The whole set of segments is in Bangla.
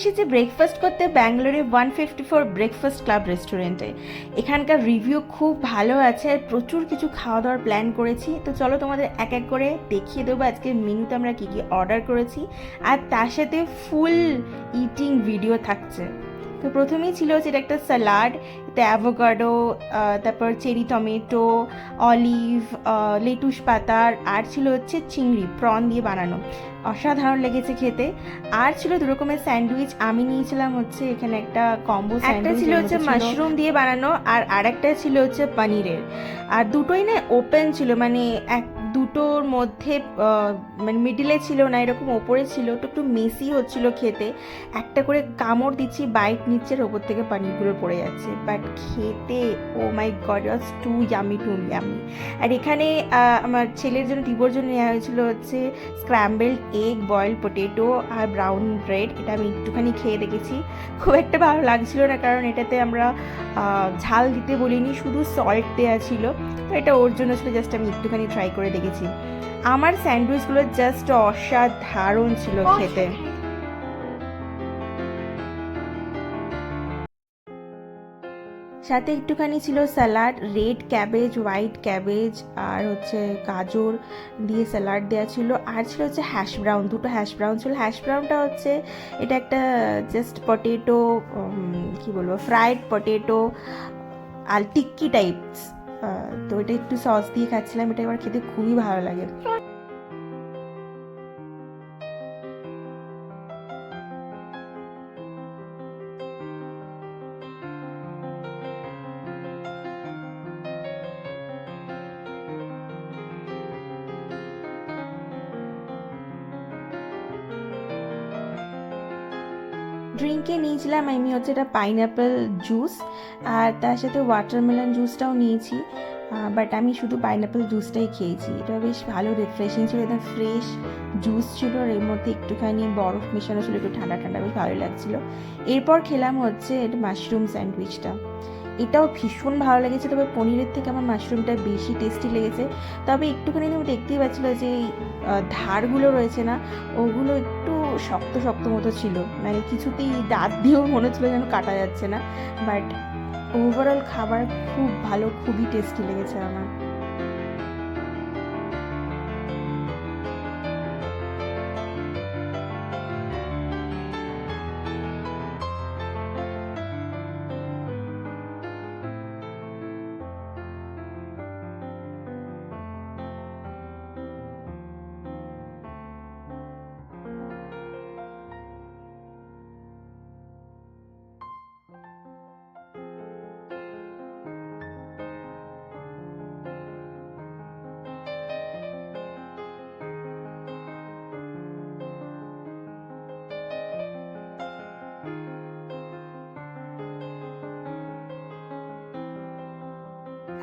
এসেছি ব্রেকফাস্ট করতে ব্যাঙ্গালোরে one fifty four breakfast club রেস্টুরেন্টে এখানকার রিভিউ খুব ভালো আছে, প্রচুর কিছু খাওয়া দাওয়ার প্ল্যান করেছি। তো চলো তোমাদের এক এক করে দেখিয়ে দেবো আজকে মেনুতে আমরা কী কী অর্ডার করেছি। আর তার সাথে ফুল ইটিং ভিডিও থাকছে। তো প্রথমেই ছিল হচ্ছে এটা একটা স্যালাড এতে অ্যাভোকাডো তারপর চেরি টমেটো অলিভ লেটুস পাতার আর ছিল হচ্ছে চিংড়ি প্রন দিয়ে বানানো। অসাধারণ লেগেছে খেতে। আর ছিল দু রকমের স্যান্ডউইচ আমি নিয়েছিলাম হচ্ছে এখানে একটা কম্বো একটা ছিল হচ্ছে মাশরুম দিয়ে বানানো আর আরেকটা ছিল হচ্ছে পনিরের। আর দুটোই না ওপেন ছিল মানে এক দুটোর মধ্যে মানে মিডিলে ছিল না, এরকম ওপরে ছিল, তো একটু মেসি হচ্ছিল খেতে। একটা করে কামড় দিচ্ছি বাইট নিচ্ছে ওপর থেকে পানিরগুলো পড়ে যাচ্ছে। বাট খেতে ও my god was too yummy too yummy আর এখানে আমার ছেলের জন্য, টিবোর জন্য নেওয়া হয়েছিল হচ্ছে স্ক্র্যাম্বেলড এগ বয়েল পটেটো আর ব্রাউন ব্রেড এটা আমি একটুখানি খেয়ে দেখেছি। খুব একটা ভালো লাগছিল না, কারণ এটাতে আমরা ঝাল দিতে বলিনি, শুধু সল্ট দেওয়া ছিল। তো এটা ওর জন্য ছিল জাস্ট আমি একটুখানি ট্রাই করে দেখেছি আমার স্যান্ডউইচগুলো জাস্ট অসাধারণ ছিল খেতে। সাথে একটুখানি ছিল salad, red cabbage, white cabbage আর হচ্ছে গাজর দিয়ে স্যালাড দেওয়া ছিল। আর ছিল হচ্ছে হ্যাশ ব্রাউন দুটো হ্যাশ ব্রাউন ছিল। হ্যাশ ব্রাউনটা হচ্ছে এটা একটা জাস্ট পটেটো কি বলব ফ্রাইড পটেটো আর টিক্কি টাইপস তো এটা একটু সস দিয়ে খাচ্ছিলাম এটা এবার খেতে খুবই ভালো লাগে। ড্রিঙ্কে নিয়েছিলাম, আমি হচ্ছে এটা পাইনঅ্যাপেল জুস আর তার সাথে ওয়াটারমেলন জুসটাও নিয়েছি বাট আমি শুধু পাইনঅ্যাপেল জুসটাই খেয়েছি। এটা বেশ ভালো রিফ্রেশিং ছিল, একদম ফ্রেশ জুস ছিল, আর এর মধ্যে একটুখানি বরফ মেশানো ছিল, একটু ঠান্ডা ঠান্ডা, বেশ ভালো লাগছিল। এরপর খেলাম হচ্ছে এটা মাশরুম স্যান্ডউইচটা এটাও ভীষণ ভালো লেগেছে, তবে পনিরের থেকে আমার মাশরুমটা বেশি টেস্টি লেগেছে। তবে একটুখানি আমি দেখতেই পাচ্ছিল যে ধারগুলো রয়েছে না, ওগুলো একটু শক্ত শক্ত মতো ছিল। মানে কিছুতেই দাঁত দিয়েও মনে হচ্ছিল যেন কাটা যাচ্ছে না। বাট ওভারঅল খাবার খুব ভালো, খুবই টেস্টি লেগেছে আমার।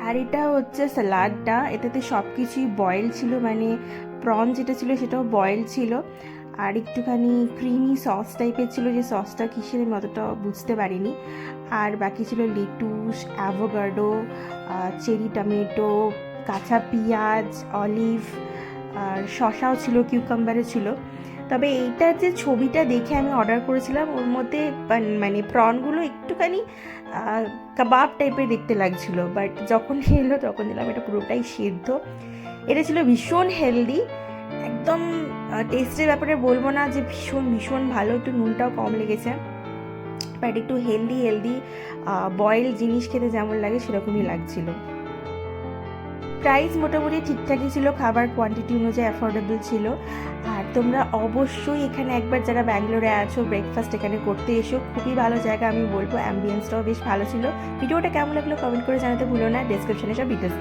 আর এটা হচ্ছে স্যালাডটা এটাতে সব কিছুই বয়েল ছিল মানে প্রন যেটা ছিল সেটাও বয়েল ছিল। আর একটুখানি ক্রিমি সস টাইপের ছিল, যে সসটা কিসের আমি অতটা বুঝতে পারিনি। আর বাকি ছিল লেটুস অ্যাভোগাডো চেরি টমেটো কাঁচা পেঁয়াজ অলিভ আর শশাও ছিল কিউকাম্বারও ছিল। তবে এইটার যে ছবিটা দেখে আমি অর্ডার করেছিলাম, ওর মধ্যে মানে প্রনগুলো একটুখানি কাবাব টাইপের দেখতে লাগছিল। বাট যখন এলো, তখন দিলাম এটা পুরোটাই সিদ্ধ। এটা ছিল ভীষণ হেলদি একদম টেস্টের ব্যাপারে বলব না যে ভীষণ ভীষণ ভালো, একটু নুনটাও কম লেগেছে। বাট একটু হেলদি হেলদি বয়েল জিনিস খেতে যেমন লাগে সেরকমই লাগছিল। প্রাইস মোটামুটি ঠিকঠাকই ছিল, খাবার কোয়ান্টিটি অনুযায়ী অ্যাফোর্ডেবল ছিল। আর তোমরা অবশ্যই এখানে একবার যারা ব্যাঙ্গালোরে আছো ব্রেকফাস্ট এখানে করতে এসো। খুবই ভালো জায়গা আমি বলব অ্যাম্বিয়েন্সটাও বেশ ভালো ছিল। ভিডিওটা কেমন লাগল কমেন্ট করে জানাতে ভুলো না ডিসক্রিপশনে সব ডিটেলস